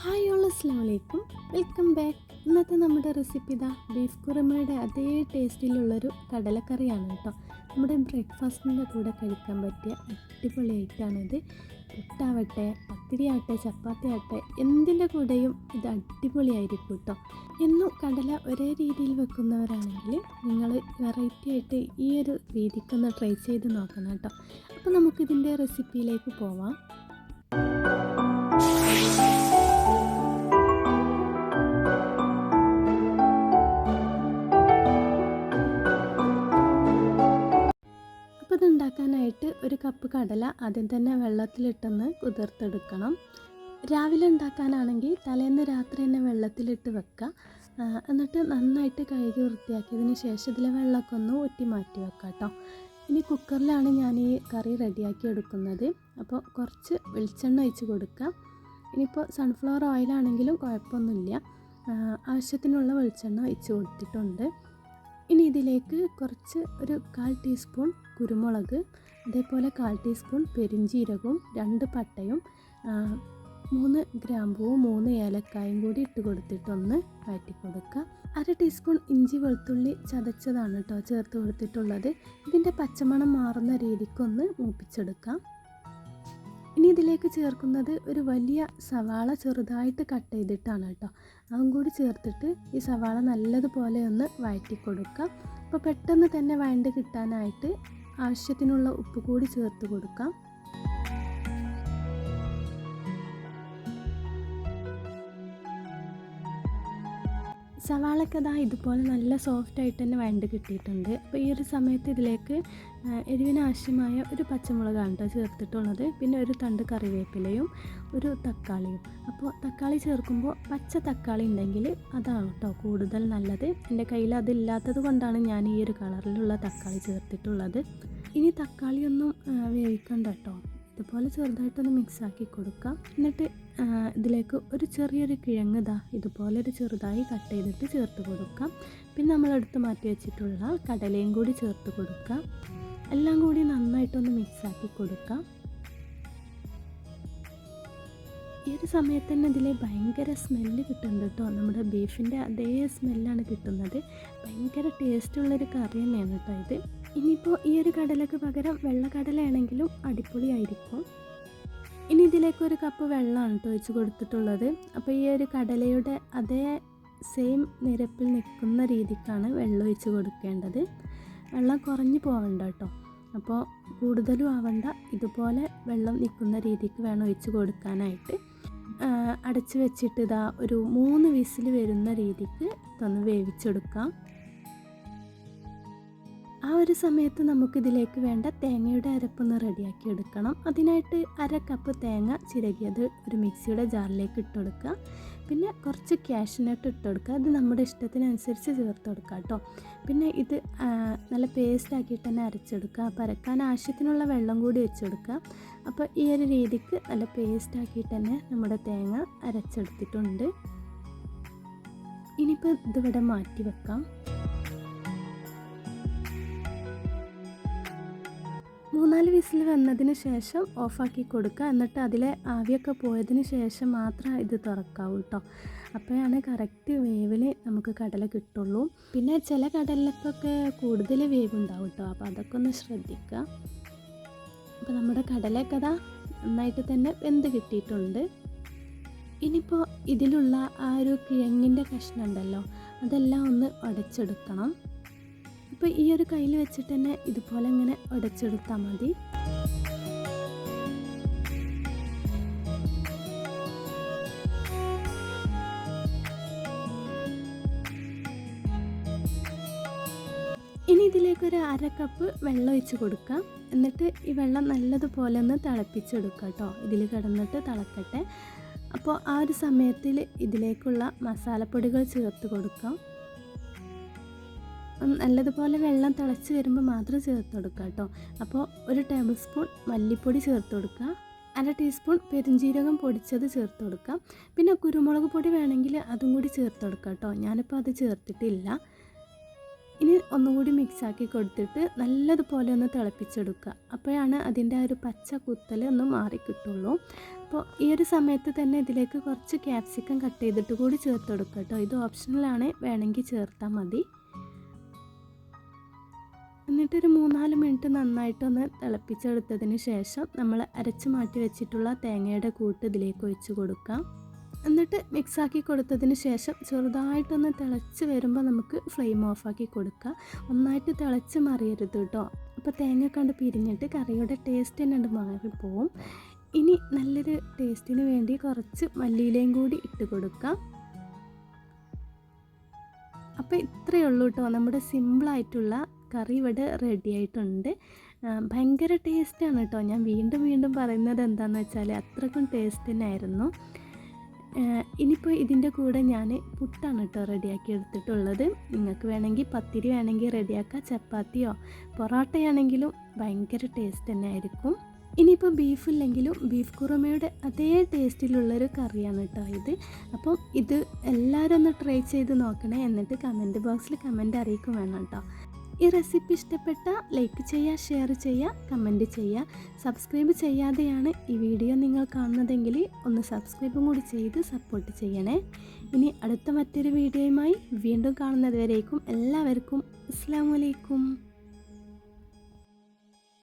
Hi all അസ്സാം വലൈക്കും welcome back ഇന്നത്തെ നമ്മുടെ റെസിപ്പി ഇതാ ബീഫ് കുറുമയുടെ അതേ ടേസ്റ്റിലുള്ളൊരു കടലക്കറിയാണ് കേട്ടോ. നമ്മുടെ ബ്രേക്ക്ഫാസ്റ്റിന്റെ കൂടെ കഴിക്കാൻ പറ്റിയ അടിപൊളി ഐറ്റാണിത്. പുട്ടാവട്ടെ പത്തിരിയാവട്ടെ ചപ്പാത്തി ആവട്ടെ എന്തിന്റെ കൂടെയും ഇത് അടിപൊളിയായിരിക്കും കേട്ടോ. എന്നും കടല ഒരേ രീതിയിൽ വെക്കുന്നവരാണെങ്കിൽ നിങ്ങൾ വെറൈറ്റി ആയിട്ട് ഈ ഒരു രീതിക്കൊന്ന് ട്രൈ ചെയ്ത് നോക്കണം കേട്ടോ. അപ്പോൾ നമുക്കിതിന്റെ റെസിപ്പിയിലേക്ക് പോവാം. ഉണ്ടാക്കാനായിട്ട് ഒരു കപ്പ് കടല ആദ്യം തന്നെ വെള്ളത്തിലിട്ടൊന്ന് കുതിർത്തെടുക്കണം. രാവിലെ ഉണ്ടാക്കാനാണെങ്കിൽ തലേന്ന് രാത്രി തന്നെ വെള്ളത്തിലിട്ട് വെക്കുക എന്നിട്ട് നന്നായിട്ട് കഴുകി വൃത്തിയാക്കിയതിന് ശേഷം ഇതിലെ വെള്ളമൊക്കെ ഒന്ന് ഊറ്റി മാറ്റി വെക്കുക കേട്ടോ. ഇനി കുക്കറിലാണ് ഞാൻ ഈ കറി റെഡിയാക്കി എടുക്കുന്നത്. അപ്പോൾ കുറച്ച് വെളിച്ചെണ്ണ ഒഴിച്ച് കൊടുക്കുക ഇനിയിപ്പോൾ സൺഫ്ലവർ ഓയിലാണെങ്കിലും കുഴപ്പമൊന്നുമില്ല. ആവശ്യത്തിനുള്ള വെളിച്ചെണ്ണ ഒഴിച്ച് കൊടുത്തിട്ടുണ്ട്. ഇനി ഇതിലേക്ക് കുറച്ച് ഒരു കാൽ ടീസ്പൂൺ കുരുമുളക് അതേപോലെ കാൽ ടീസ്പൂൺ പെരിഞ്ചീരകവും രണ്ട് പട്ടയും മൂന്ന് ഗ്രാമ്പൂവും മൂന്ന് ഏലക്കായും കൂടി ഇട്ട് കൊടുത്തിട്ടൊന്ന് വഴറ്റി കൊടുക്കുക അര ടീസ്പൂൺ ഇഞ്ചി വെളുത്തുള്ളി ചതച്ചതാണ് കേട്ടോ ചേർത്ത് കൊടുത്തിട്ടുള്ളത്. ഇതിന്റെ പച്ചമണം മാറുന്ന രീതിക്കൊന്ന് മൂപ്പിച്ചെടുക്കാം. ഇനി ഇതിലേക്ക് ചേർക്കുന്നത് ഒരു വലിയ സവാള ചെറുതായിട്ട് കട്ട് ചെയ്തിട്ടാണ് കേട്ടോ. അതും കൂടി ചേർത്തിട്ട് ഈ സവാള നല്ലതുപോലെ ഒന്ന് വഴറ്റി കൊടുക്കാം അപ്പോൾ പെട്ടെന്ന് തന്നെ വഴണ്ട് കിട്ടാനായിട്ട് ആവശ്യത്തിനുള്ള ഉപ്പ് കൂടി ചേർത്ത് കൊടുക്കാം. സവാളൊക്കെ ദാ ഇതുപോലെ നല്ല സോഫ്റ്റ് ആയിട്ട് തന്നെ വഴണ്ട് കിട്ടിയിട്ടുണ്ട്. അപ്പോൾ ഈ ഒരു സമയത്ത് ഇതിലേക്ക് എരിവിനാവശ്യമായ എരിവിന് ഒരു പച്ചമുളകാണ് കേട്ടോ ചേർത്തിട്ടുള്ളത്. പിന്നെ ഒരു തണ്ട് കറിവേപ്പിലയും ഒരു തക്കാളിയും. അപ്പോൾ തക്കാളി ചേർക്കുമ്പോൾ പച്ച തക്കാളി ഉണ്ടെങ്കിൽ അതാണ് കേട്ടോ കൂടുതൽ നല്ലത്. എന്റെ കയ്യിൽ അതില്ലാത്തത് കൊണ്ടാണ് ഞാൻ ഈ ഒരു കളറിലുള്ള തക്കാളി ചേർത്തിട്ടുള്ളത്. ഇനി തക്കാളിയൊന്നും വേവിക്കണ്ട കേട്ടോ ഇതുപോലെ ചെറുതായിട്ടൊന്ന് മിക്സാക്കി കൊടുക്കാം. എന്നിട്ട് ഇതിലേക്ക് ഒരു ചെറിയൊരു കിഴങ്ങ് ഇതാ ഇതുപോലെ ഒരു ചെറുതായി കട്ട് ചെയ്തിട്ട് ചേർത്ത് കൊടുക്കാം. പിന്നെ നമ്മൾ എടുത്ത് മാറ്റി വെച്ചിട്ടുള്ള കടലയും കൂടി ചേർത്ത് കൊടുക്കാം. എല്ലാം കൂടി നന്നായിട്ടൊന്ന് മിക്സാക്കി കൊടുക്കാം. ഈ ഒരു സമയത്ത് തന്നെ അതിലെ ഭയങ്കര സ്മെല്ല് കിട്ടുന്നുണ്ട് കേട്ടോ. നമ്മുടെ ബീഫിന്റെ അതേ സ്മെല്ലാണ് കിട്ടുന്നത്. ഭയങ്കര ടേസ്റ്റ് ടേസ്റ്റുള്ളൊരു കറി തന്നെയാണ് കേട്ടോ ഇത്. ഇനിയിപ്പോൾ ഈ ഒരു കടലക്ക് പകരം വെള്ളക്കടലയാണെങ്കിലും അടിപൊളിയായിരിക്കും. ഇനി ഇതിലേക്ക് ഒരു കപ്പ് വെള്ളമാണ് കേട്ടോ ഒഴിച്ച് കൊടുത്തിട്ടുള്ളത്. അപ്പോൾ ഈ ഒരു കടലയുടെ അതേ സെയിം നിരപ്പിൽ നിൽക്കുന്ന രീതിക്കാണ് വെള്ളം ഒഴിച്ച് കൊടുക്കേണ്ടത്. വെള്ളം കുറഞ്ഞു പോവണ്ട കേട്ടോ. അപ്പോൾ കൂടുതലും ആവണ്ട. ഇതുപോലെ വെള്ളം നിൽക്കുന്ന രീതിക്ക് വേണം ഒഴിച്ച് കൊടുക്കാനായിട്ട്. അടച്ച് വെച്ചിട്ട് ഇതാ ഒരു മൂന്ന് വിസിൽ വരുന്ന രീതിക്ക് ഇതൊന്ന് വേവിച്ചെടുക്കാം. ഒരു സമയത്ത് നമുക്കിതിലേക്ക് വേണ്ട തേങ്ങയുടെ അരപ്പൊന്ന് റെഡിയാക്കി എടുക്കണം. അതിനായിട്ട് അര കപ്പ് തേങ്ങ ചിരകിയത് ഒരു മിക്സിയുടെ ജാറിലേക്ക് ഇട്ട് കൊടുക്കുക. പിന്നെ കുറച്ച് ക്യാഷിനട്ട് ഇട്ട് കൊടുക്കുക. അത് നമ്മുടെ ഇഷ്ടത്തിനനുസരിച്ച് ചേർത്ത് കൊടുക്കുക കേട്ടോ. പിന്നെ ഇത് നല്ല പേസ്റ്റ് ആക്കിയിട്ട് തന്നെ അരച്ചെടുക്കുക. അപ്പോൾ അരക്കാൻ ആവശ്യത്തിനുള്ള വെള്ളം കൂടി വെച്ചെടുക്കുക അപ്പോൾ ഈ ഒരു രീതിക്ക് നല്ല പേസ്റ്റ് ആക്കിയിട്ട് തന്നെ നമ്മുടെ തേങ്ങ അരച്ചെടുത്തിട്ടുണ്ട്. ഇനിയിപ്പോൾ ഇതിവിടെ മാറ്റി വെക്കാം. മൂന്നാൽ വിസിൽ വന്നതിന് ശേഷം ഓഫാക്കി കൊടുക്കുക. എന്നിട്ട് അതിലെ ആവിയൊക്കെ പോയതിന് ശേഷം മാത്രം ഇത് തുറക്കാവൂ കേട്ടോ അപ്പോഴാണ് കറക്റ്റ് വേവിൽ നമുക്ക് കടല കിട്ടുള്ളൂ. പിന്നെ ചില കടലിലൊക്കെ കൂടുതൽ വേവ് ഉണ്ടാവും കേട്ടോ അപ്പോൾ അതൊക്കെ ഒന്ന് ശ്രദ്ധിക്കുക അപ്പോൾ നമ്മുടെ കടലക്കഥ നന്നായിട്ട് തന്നെ വെന്ത് കിട്ടിയിട്ടുണ്ട്. ഇനിയിപ്പോൾ ഇതിലുള്ള ആ ഒരു കിഴങ്ങിന്റെ കഷ്ണം ഉണ്ടല്ലോ അതെല്ലാം ഒന്ന് ഉടച്ചെടുക്കണം ഇപ്പോൾ ഈ ഒരു കയ്യിൽ വെച്ചിട്ട് തന്നെ ഇതുപോലെ ഇങ്ങനെ ഉടച്ചെടുത്താൽ മതി. ഇനി ഇതിലേക്ക് ഒരു അര കപ്പ് വെള്ളം ഒഴിച്ച് കൊടുക്കാം എന്നിട്ട് ഈ വെള്ളം നല്ലതുപോലെ ഒന്ന് തിളപ്പിച്ചെടുക്കുക കേട്ടോ. ഇതിൽ കിടന്നിട്ട് തിളക്കട്ടെ. അപ്പോൾ ആ ഒരു സമയത്തിൽ ഇതിലേക്കുള്ള മസാലപ്പൊടികൾ ചേർത്ത് കൊടുക്കാം. നല്ലതുപോലെ വെള്ളം തിളച്ച് വരുമ്പോൾ മാത്രം ചേർത്ത് കൊടുക്കുക കേട്ടോ. അപ്പോൾ ഒരു ടേബിൾ സ്പൂൺ മല്ലിപ്പൊടി ചേർത്ത് കൊടുക്കുക. അര ടീസ്പൂൺ പെരിഞ്ജീരകം പൊടിച്ചത് ചേർത്ത് കൊടുക്കാം പിന്നെ കുരുമുളക് പൊടി വേണമെങ്കിൽ അതും കൂടി ചേർത്ത് കൊടുക്കാം കേട്ടോ. ഞാനിപ്പോൾ അത് ചേർത്തിട്ടില്ല. ഇനി ഒന്നുകൂടി മിക്സാക്കി കൊടുത്തിട്ട് നല്ലതുപോലെ ഒന്ന് തിളപ്പിച്ചെടുക്കുക. അപ്പോഴാണ് അതിന്റെ ആ ഒരു പച്ച കുത്തൽ ഒന്ന് മാറിക്കിട്ടുള്ളൂ. അപ്പോൾ ഈ ഒരു സമയത്ത് തന്നെ ഇതിലേക്ക് കുറച്ച് ക്യാപ്സിക്കം കട്ട് ചെയ്തിട്ട് കൂടി ചേർത്ത് കൊടുക്കുക കേട്ടോ. ഇത് ഓപ്ഷണലാണ് വേണമെങ്കിൽ ചേർത്താൽ മതി. എന്നിട്ടൊരു മൂന്നാൽ മിനിറ്റ് നന്നായിട്ടൊന്ന് തിളപ്പിച്ചെടുത്തതിന് ശേഷം നമ്മൾ അരച്ച് മാറ്റി വെച്ചിട്ടുള്ള തേങ്ങയുടെ കൂട്ട് ഇതിലേക്ക് ഒഴിച്ച് കൊടുക്കാം. എന്നിട്ട് മിക്സാക്കി കൊടുത്തതിന് ശേഷം ചെറുതായിട്ടൊന്ന് തിളച്ച് വരുമ്പോൾ നമുക്ക് ഫ്ലെയിം ഓഫാക്കി കൊടുക്കുക ഒന്നായിട്ട് തിളച്ച് മറിയരുത് കേട്ടോ. അപ്പോൾ തേങ്ങ കണ്ട് പിരിഞ്ഞിട്ട് കറിയുടെ ടേസ്റ്റ് തന്നെ ഉണ്ട് മാറിപ്പോവും. ഇനി നല്ലൊരു ടേസ്റ്റിന് വേണ്ടി കുറച്ച് മല്ലിയിലയും കൂടി ഇട്ട് കൊടുക്കാം. അപ്പോൾ ഇത്രയേ ഉള്ളൂ കേട്ടോ നമ്മുടെ സിമ്പിളായിട്ടുള്ള കറി ഇവിടെ റെഡി ആയിട്ടുണ്ട്. ഭയങ്കര ടേസ്റ്റാണ് കേട്ടോ ഞാൻ വീണ്ടും വീണ്ടും പറയുന്നത് എന്താണെന്ന് വെച്ചാൽ അത്രക്കും ടേസ്റ്റ് തന്നെയായിരുന്നു. ഇനിയിപ്പോൾ ഇതിന്റെ കൂടെ ഞാൻ പുട്ടാണ് കേട്ടോ റെഡിയാക്കി എടുത്തിട്ടുള്ളത്. നിങ്ങൾക്ക് വേണമെങ്കിൽ പത്തിരി വേണമെങ്കിൽ റെഡിയാക്കാം ചപ്പാത്തിയോ പൊറോട്ടയാണെങ്കിലും ഭയങ്കര ടേസ്റ്റ് തന്നെ ആയിരിക്കും ഇനിയിപ്പോൾ ബീഫ് ഇല്ലെങ്കിലും ബീഫ് കുറുമയുടെ അതേ ടേസ്റ്റിലുള്ളൊരു കറിയാണ് കേട്ടോ ഇത്. അപ്പോൾ ഇത് എല്ലാവരും ഒന്ന് ട്രൈ ചെയ്ത് നോക്കണേ. എന്നിട്ട് കമന്റ് ബോക്സിൽ കമന്റ് അറിയിക്കും വേണം കേട്ടോ ഈ റെസിപ്പി ഇഷ്ടപ്പെട്ട ലൈക്ക് ചെയ്യുക ഷെയർ ചെയ്യുക കമന്റ് ചെയ്യുക. സബ്സ്ക്രൈബ് ചെയ്യാതെയാണ് ഈ വീഡിയോ നിങ്ങൾ കാണുന്നതെങ്കിൽ ഒന്ന് സബ്സ്ക്രൈബും കൂടി ചെയ്ത് സപ്പോർട്ട് ചെയ്യണേ. ഇനി അടുത്ത മറ്റൊരു വീഡിയോയുമായി വീണ്ടും കാണുന്നത് വരേക്കും എല്ലാവർക്കും അസ്സാം വലൈക്കും